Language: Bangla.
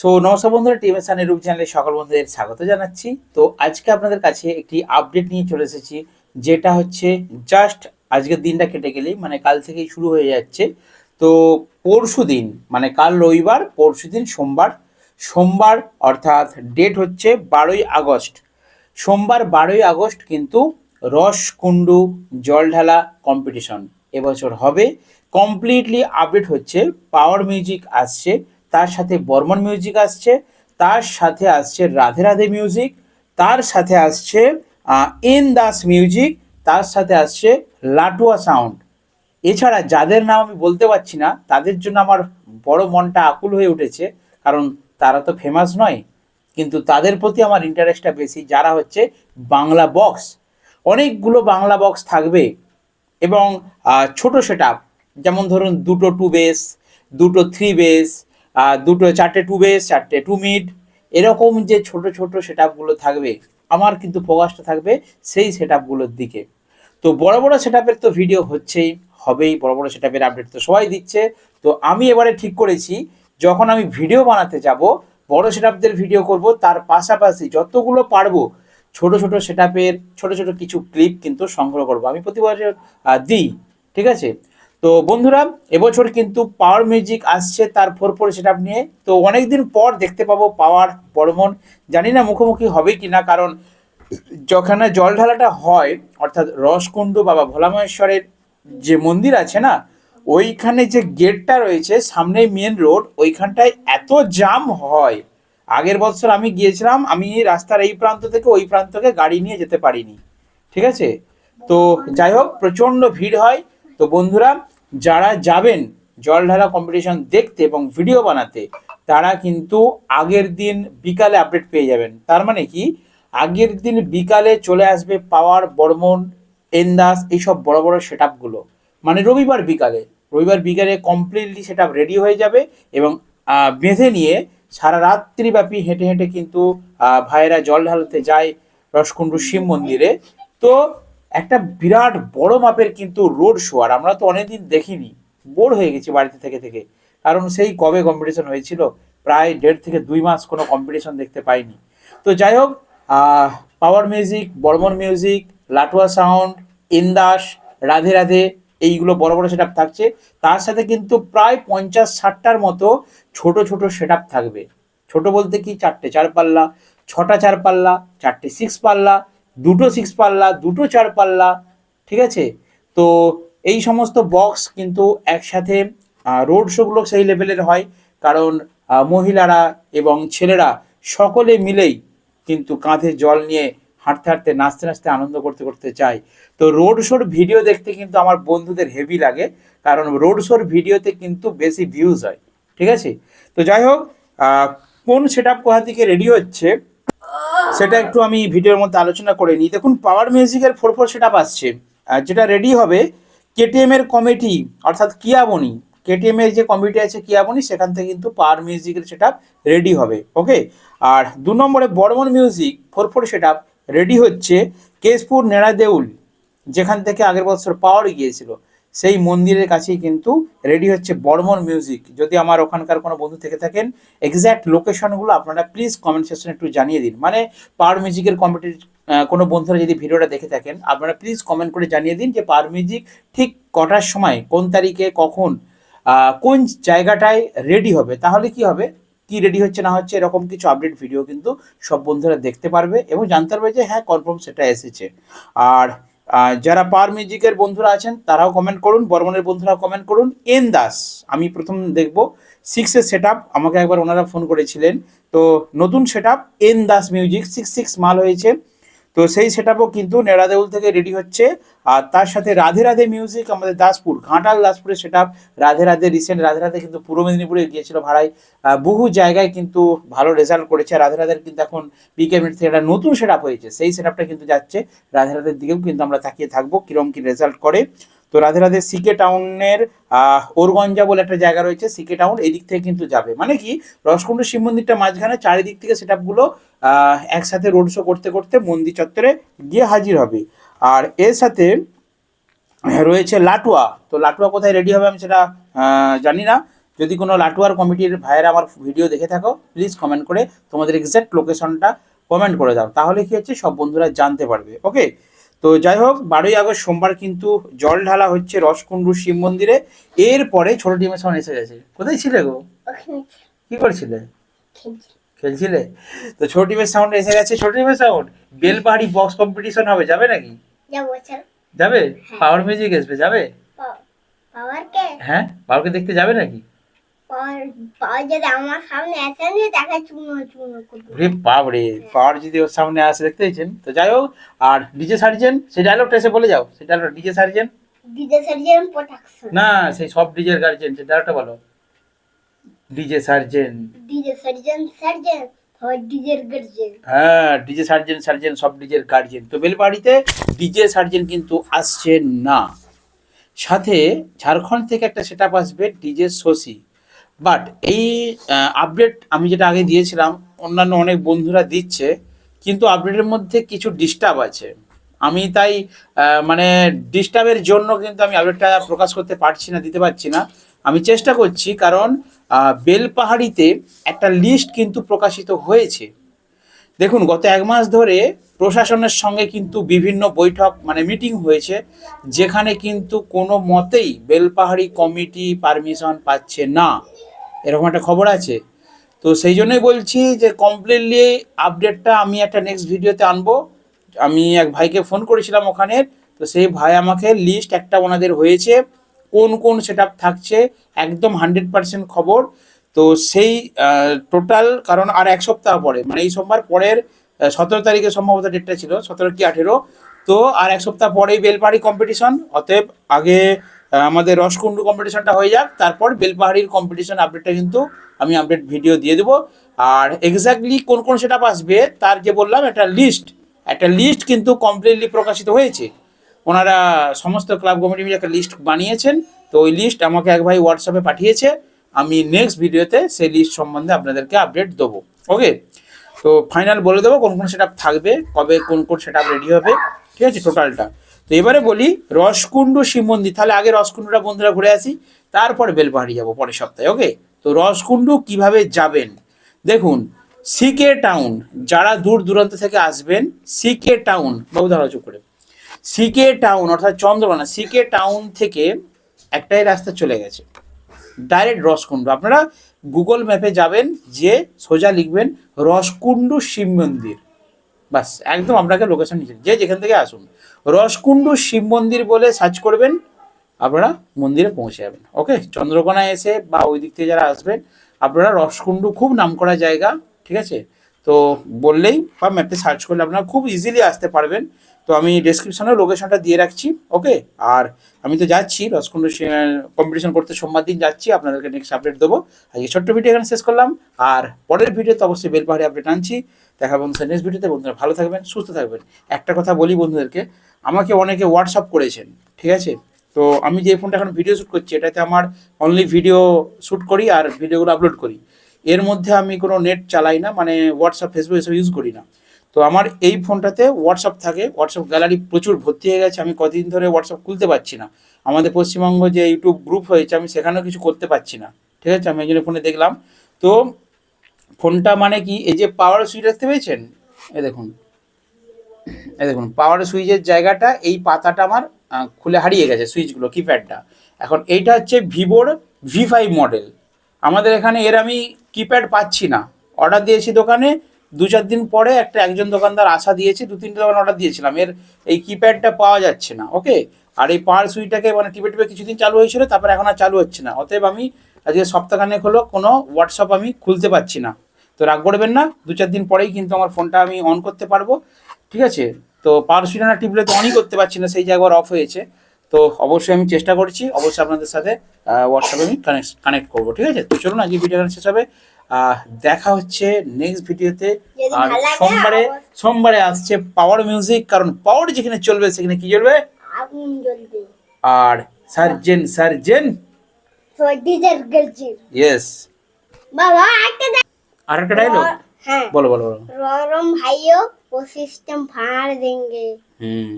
সো নমস্কার বন্ধুরা টিম এসান ইউটিউব চ্যানেলে সকল বন্ধুদের স্বাগত জানাচ্ছি। তো আজকে আপনাদের কাছে একটি আপডেট নিয়ে চলে এসেছি, যেটা হচ্ছে জাস্ট আজকের দিনটা কেটে গেলেই মানে কাল থেকেই শুরু হয়ে যাচ্ছে। তো পরশু দিন মানে কাল রবিবার, পরশু দিন সোমবার সোমবার অর্থাৎ ডেট হচ্ছে বারোই আগস্ট। সোমবার বারোই আগস্ট কিন্তু রসকুণ্ডু জলঢালা কম্পিটিশন এবছর হবে। কমপ্লিটলি আপডেট হচ্ছে পাওয়ার মিউজিক আসছে। তার সাথে বর্মন মিউজিক আসছে, তার সাথে আসছে রাধে রাধে মিউজিক তার সাথে আসছে এন দাস মিউজিক তার সাথে আসছে লাটুয়া সাউন্ড এছাড়া যাদের নাম আমি বলতে পারছি না, তাদের জন্য আমার বড় মনটা আকুল হয়ে উঠেছে, কারণ তারা তো ফেমাস নয়। কিন্তু তাদের প্রতি আমার ইন্টারেস্টটা বেশি, যারা হচ্ছে বাংলা বক্স অনেকগুলো বাংলা বক্স থাকবে এবং ছোট সেট যেমন ধরুন দুটো টু বেস দুটো থ্রি বেস দুটো, চারটে টু বেস চারটে টু মিড এরকম যে ছোট ছোট সেট থাকবে, আমার কিন্তু ফোকাসটা থাকবে সেই সেট দিকে। তো বড় বড় সেট তো ভিডিও হচ্ছেই, হবেই, বড় বড় সেট আপডেট তো সবাই দিচ্ছে। তো আমি এবারে ঠিক করেছি, যখন আমি ভিডিও বানাতে যাব, বড় সেট ভিডিও করব, তার পাশাপাশি যতগুলো পারব, ছোট ছোট সেট ছোট ছোট কিছু ক্লিপ কিন্তু সংগ্রহ করব। আমি প্রতি বছর দিই, ঠিক আছে? তো বন্ধুরা, এবছর কিন্তু পাওয়ার মিউজিক আসছে তার ফোর ফোর সেট নিয়ে। তো অনেকদিন পর দেখতে পাবো পাওয়ার বর্মন। জানি না মুখোমুখি হবে কি না কারণ যখানে জল ঢালাটা হয়, অর্থাৎ রসকুণ্ড বাবা ভোলামহেশ্বরের যে মন্দির আছে না, ওইখানে যে গেটটা রয়েছে সামনে মেন রোড ওইখানটায় এত জাম হয়। আগের বছর আমি গিয়েছিলাম, আমি রাস্তার এই প্রান্ত থেকে ওই প্রান্তকে গাড়ি নিয়ে যেতে পারিনি। ঠিক আছে? তো যাই হোক, প্রচণ্ড ভিড় হয়। তো বন্ধুরা, যারা যাবেন জল ঢালা কম্পিটিশন দেখতে এবং ভিডিও বানাতে, তারা কিন্তু আগের দিন বিকালে আপডেট পেয়ে যাবেন। তার মানে কি? আগের দিন বিকালে চলে আসবে পাওয়ার, বর্মন, এন্দাস, এইসব বড় বড় সেট মানে রবিবার বিকালে। রবিবার বিকালে কমপ্লিটলি সেটা রেডি হয়ে যাবে এবং বেঁধে নিয়ে সারা রাত্রিব্যাপী হেঁটে হেঁটে কিন্তু ভাইয়েরা জল ঢালাতে যায় রসকুণ্ডু শিব মন্দিরে। তো একটা বিরাট বড় মাপের কিন্তু রোড শো আর আমরা তো অনেকদিন দেখিনি। বোর হয়ে গেছি বাড়িতে থেকে থেকে। কারণ সেই কবে কম্পিটিশন হয়েছিল, প্রায় দেড় থেকে দুই মাস কোনো কম্পিটিশন দেখতে পাইনি। তো যাই হোক power music Barman music Latua sound Indas Radhe Radhe এইগুলো বড় বড় সেট থাকছে। তার সাথে কিন্তু প্রায় পঞ্চাশ ষাটটার মতো ছোট ছোট সেট থাকবে। ছোট বলতে কি? চারটে চার পাল্লা ছটা চার পাল্লা চারটে সিক্স পাল্লা দুটো সিক্স পাল্লা, দুটো চার পাল্লা, ঠিক আছে? তো এই সমস্ত বক্স কিন্তু একসাথে রোড শোগুলো সেই লেভেলের হয়। কারণ মহিলারা এবং ছেলেরা সকলে মিলেই কিন্তু কাঁধে জল নিয়ে হাঁটতে হাঁটতে, নাচতে নাচতে আনন্দ করতে করতে চায় তো রোড শোর ভিডিও দেখতে কিন্তু আমার বন্ধুদের হেভি লাগে। কারণ রোড শোর ভিডিওতে কিন্তু বেশি ভিউজ হয়, ঠিক আছে? তো যাই হোক কোন সেট আপ কোথা থেকে রেডি হচ্ছে? সেটা একটু আমি ভিডিওর মধ্যে আলোচনা করে নিই। দেখুন পাওয়ার মিউজিকের ফোর ফোর সেট আসছে। আর যেটা রেডি হবে কেটিএম এর কমিটি অর্থাৎ কিয়াবনি কেটিএম এর যে কমিটি আছে কিয়াবনি সেখান থেকে কিন্তু পাওয়ার মিউজিকের সেট রেডি হবে ওকে আর দু নম্বরে Barman music four four set ready হচ্ছে কেশপুর নেড়াদেউল যেখান থেকে আগের বছর পাওয়ার গিয়েছিল। সেই মন্দিরের কাছেই কিন্তু রেডি হচ্ছে বর্মন মিউজিক যদি আমার ওখানকার কোনো বন্ধু থেকে থাকেন এক্স্যাক্ট লোকেশনগুলো আপনারা প্লিজ কমেন্ট সেকশনে একটু জানিয়ে দিন। মানে পাওয়ার মিউজিকের কমিটির কোনো বন্ধুরা যদি ভিডিওটা দেখে থাকেন, আপনারা প্লিজ কমেন্ট করে জানিয়ে দিন যে পাওয়ার মিউজিক ঠিক কটার সময়, কোন তারিখে, কখন কোন জায়গাটায় রেডি হবে। তাহলে কি হবে? কি রেডি হচ্ছে না হচ্ছে এরকম কিছু আপডেট ভিডিও কিন্তু সব বন্ধুরা দেখতে পারবে এবং জানতে পারবে যে হ্যাঁ কনফার্ম সেটা এসেছে। আর যারা পার মিউজিকের বন্ধুরা আছেন, তারাও কমেন্ট করুন বর্মনের বন্ধুরা কমেন্ট করুন। এন দাস, আমি প্রথম দেখব। সিক্সের সেট আমাকে একবার ওনারা ফোন করেছিলেন। তো নতুন set N Das music six six মাল হয়েছে। তো সেই সেট কিন্তু নেড়াদেউল থেকে রেডি হচ্ছে। আর তার সাথে রাধে রাধে মিউজিক আমাদের দাসপুর, ঘাটাল দাসপুরের সেট রাধে রাধে রিসেন্ট রাধে রাধে কিন্তু পূর্ব মেদিনীপুরে গিয়েছিল ভাড়ায়। বহু জায়গায় কিন্তু ভালো রেজাল্ট করেছে। রাধে রাধের কিন্তু এখন বিকেমিট থেকে একটা নতুন সেট হয়েছে। সেই সেট কিন্তু যাচ্ছে। রাধে রাধের দিকেও কিন্তু আমরা তাকিয়ে থাকব কিরম কি রেজাল্ট করে। তো রাধে রাধে সিকে টাউনের ওরগঞ্জা বলে একটা জায়গা রয়েছে, সিকে টাউন এই দিক থেকে কিন্তু যাবে। মানে কি? রসকুণ্ড শিব মন্দিরটা মাঝখানে, চারিদিক থেকে সেট আপগুলো একসাথে রোড শো করতে করতে মন্দির চত্বরে গিয়ে হাজির হবে। আর এর সাথে রয়েছে লাটুয়া। তো লাটুয়া কোথায় রেডি হবে আমি সেটা জানি না। যদি কোনো লাটুয়ার কমিটির ভাইয়েরা আমার ভিডিও দেখে থাকো প্লিজ কমেন্ট করে তোমাদের এক্সাক্ট লোকেশনটা কমেন্ট করে দাও। তাহলে কি হচ্ছে? সব বন্ধুরা জানতে পারবে। ওকে তো যাই হোক বারোই আগস্ট সোমবার কিন্তু জল ঢালা হচ্ছে রসকুণ্ডু শিব মন্দিরে। এরপরে ছোট টিমের সামনে এসে গেছে। কোথায় ছিলে গো? কি করছিলে? খেলছিলে। তো ছোট টিমের সাউন্ড এসে গেছে ছোট টিমের সাউন্ড বেলপাহাড়ি বক্স কম্পিটিশন হবে যাবে নাকি? যাবে পাওয়ার মিউজিক আসবে যাবে? হ্যাঁ বাবুকে দেখতে যাবে নাকি? পাওয়ার যদি ওর সামনে আসে দেখতে পেয়েছেন? তো যাই হোক আর ডিজে সার্জেন সেই ডায়লগটা এসে বলে যাও সেই dialogue DJ surgeon? DJ surgeon protection না সেই সব ডিজের গার্জেন সেই ডায়লগটা বলো। DJ surgeon. ডিজে হ্যাঁ ডিজে সার্জেন সার্জেন সব ডিজের গার্জেন তো বেলবাড়িতে ডিজে সার্জেন কিন্তু আসছে না। সাথে ঝাড়খণ্ড থেকে একটা সেট আসবে ডিজে শশী। বাট এই আপডেট আমি যেটা আগে দিয়েছিলাম, অন্যান্য অনেক বন্ধুরা দিচ্ছে, কিন্তু আপডেটের মধ্যে কিছু ডিস্টার্ব আছে। আমি তাই মানে ডিস্টার্বের জন্য কিন্তু আমি আপডেটটা প্রকাশ করতে পারছি না, দিতে পারছি না। আমি চেষ্টা করছি, কারণ বেলপাহাড়িতে একটা লিস্ট কিন্তু প্রকাশিত হয়েছে। দেখুন, গত এক মাস ধরে প্রশাসনের সঙ্গে কিন্তু বিভিন্ন বৈঠক মানে মিটিং হয়েছে, যেখানে কিন্তু কোনো মতেই বেলপাহাড়ি কমিটি পারমিশন পাচ্ছে না। এরকম একটা খবর আছে। তো সেই জন্যই বলছি যে কমপ্লিটলি আপডেটটা আমি একটা নেক্সট ভিডিওতে আনব। আমি এক ভাইকে ফোন করেছিলাম ওখানে, তো সেই ভাই আমাকে লিস্ট একটা ওনাদের হয়েছে, কোন কোন সেট থাকছে, একদম হান্ড্রেড পার্সেন্ট খবর। তো সেই টোটাল কারণ আর এক সপ্তাহ পরে মানে এই সোমবার পরের সতেরো তারিখে সম্ভবত ডেটটা ছিল, সতেরো কি আঠেরো। তো আর এক সপ্তাহ পরেই বেলপাহাড়ি কম্পিটিশন অতএব আগে আমাদের রসকুণ্ডু কম্পিটিশনটা হয়ে যাক, তারপর বেলপাহাড়ির কম্পিটিশন আপডেটটা কিন্তু আমি আপডেট ভিডিও দিয়ে দেবো। আর এক্স্যাক্টলি কোন কোন সেট আসবে, তার যে বললাম, একটা লিস্ট একটা লিস্ট কিন্তু কমপ্লিটলি প্রকাশিত হয়েছে। ওনারা সমস্ত ক্লাব কমিটি মিলে একটা লিস্ট বানিয়েছেন। তো ওই লিস্ট আমাকে এক ভাই হোয়াটসঅ্যাপে পাঠিয়েছে, আমি নেক্সট ভিডিওতে সেই লিস্ট সম্বন্ধে আপনাদেরকে আপডেট দেবো। ওকে তো ফাইনাল বলে দেবো কোন কোন সেট থাকবে, কবে কোন কোন সেট রেডি হবে। ঠিক আছে? টোটালটা তো এবারে বলি রসকুণ্ডু শিব মন্দির তাহলে আগে রসকুণ্ডুটা বন্ধুরা ঘুরে আসি, তারপরে বেলপাহাড়ি যাব পরের সপ্তাহে ওকে তো রসকুণ্ডু কীভাবে যাবেন? দেখুন, সিকে টাউন, যারা দূর দূরান্ত থেকে আসবেন, সিকে টাউন, বাবু দাঁড়াও চুপ করে। সিকে টাউন, অর্থাৎ চন্দ্রকোনা, সিকে টাউন থেকে একটাই রাস্তা চলে গেছে, ডাইরেক্ট রসকুণ্ডু। আপনারা গুগল ম্যাপে যাবেন যে সোজা লিখবেন রসকুণ্ডু শিব মন্দির বাস, একদম আপনাকে লোকেশন নিচে যে যেখান থেকে আসুন, রসকুণ্ডু শিব মন্দির বলে সার্চ করবেন, আপনারা মন্দিরে পৌঁছে যাবেন ওকে চন্দ্রকোনা এসে বা ওই দিক থেকে যারা আসবেন, আপনারা রসকুণ্ডু খুব নাম করা জায়গা, ঠিক আছে? তো বললেই বা ম্যাপে সার্চ করলে আপনারা খুব ইজিলি আসতে পারবেন। তো আমি ডেসক্রিপশনে লোকেশনটা দিয়ে রাখছি ওকে আর আমি তো যাচ্ছি রসকুণ্ড কম্পিটিশন করতে সোমবার দিন যাচ্ছি, আপনাদেরকে নেক্সট আপডেট দেবো। আজকে ছোট্ট ভিডিও এখানে শেষ করলাম। আর পরের ভিডিওতে অবশ্যই বেলপাহাড়ি আপডেট আনছি। দেখা বন্ধু নেক্সট ভিডিওতে বন্ধুরা ভালো থাকবেন, সুস্থ থাকবেন। একটা কথা বলি বন্ধুদেরকে, আমাকে অনেকে হোয়াটসঅ্যাপ করেছেন, ঠিক আছে? তো আমি যে ফোনটা এখন ভিডিও শ্যুট করছি, এটাতে আমার অনলি ভিডিও শ্যুট করি আর ভিডিওগুলো আপলোড করি। এর মধ্যে আমি কোনো নেট চালাই না মানে হোয়াটসঅ্যাপ ফেসবুক এসব ইউজ করি না। তো আমার এই ফোনটাতে হোয়াটসঅ্যাপ থাকে হোয়াটসঅ্যাপ গ্যালারি প্রচুর ভর্তি হয়ে গেছে, আমি কদিন ধরে হোয়াটসঅ্যাপ খুলতে পারছি না। আমাদের পশ্চিমবঙ্গ যে ইউটিউব গ্রুপ হয়েছে, আমি সেখানেও কিছু করতে পারছি না, ঠিক আছে? আমি এই জন্য ফোনে দেখলাম। তো ফোনটা মানে কি, এই যে পাওয়ার সুইচ দেখতে পেয়েছেন? এ দেখুন এ দেখুন পাওয়ার সুইচের জায়গাটা, এই পাতাটা আমার খুলে হারিয়ে গেছে সুইচগুলো কিপ্যাডটা এখন এইটা হচ্ছে ভিভোর ভি ফাইভ মডেল আমাদের এখানে এর আমি কিপ্যাড পাচ্ছি না। অর্ডার দিয়েছি দোকানে, দু চার দিন পরে একটা একজন দোকানদার আশা দিয়েছে, দু তিনটে দোকান অর্ডার দিয়েছিলাম। এর এই কিপ্যাডটা পাওয়া যাচ্ছে না ওকে আর এই পাওয়ার সুইটাকে মানে টিপে টিপে কিছুদিন চালু হয়েছিল, তারপর এখন আর চালু হচ্ছে না। অতএব আমি আজকে সপ্তাহখানেক হলো কোনো হোয়াটসঅ্যাপ আমি খুলতে পারছি না। তো রাগ করবেন না, দু চার দিন পরেই কিন্তু আমার ফোনটা আমি অন করতে পারব, ঠিক আছে? তো পাওয়ার সুইটা না টিপলে তো অনই করতে পারছি না, সেই জায়গায় অফ হয়েছে। তো অবশ্যই আমি চেষ্টা করছি অবশ্যই আপনাদের সাথে হোয়াটসঅ্যাপে আমি কানেক্ট কানেক্ট করব ঠিক আছে? তো চলুন আজকে ভিডিও শেষ হবে। দেখা হচ্ছে নেক্সট ভিডিওতে আর সোমবারে সোমবারে আসছে পাওয়ার মিউজিক কারণ পাওয়ার যেখানে চলবে সেখানে কি চলবে? আর সার্জেন সার্জেন। ইয়েস আর একটা ডায়লগ বলো বলো বলো। রম ভাইও ও সিস্টেম ফাড় হুম।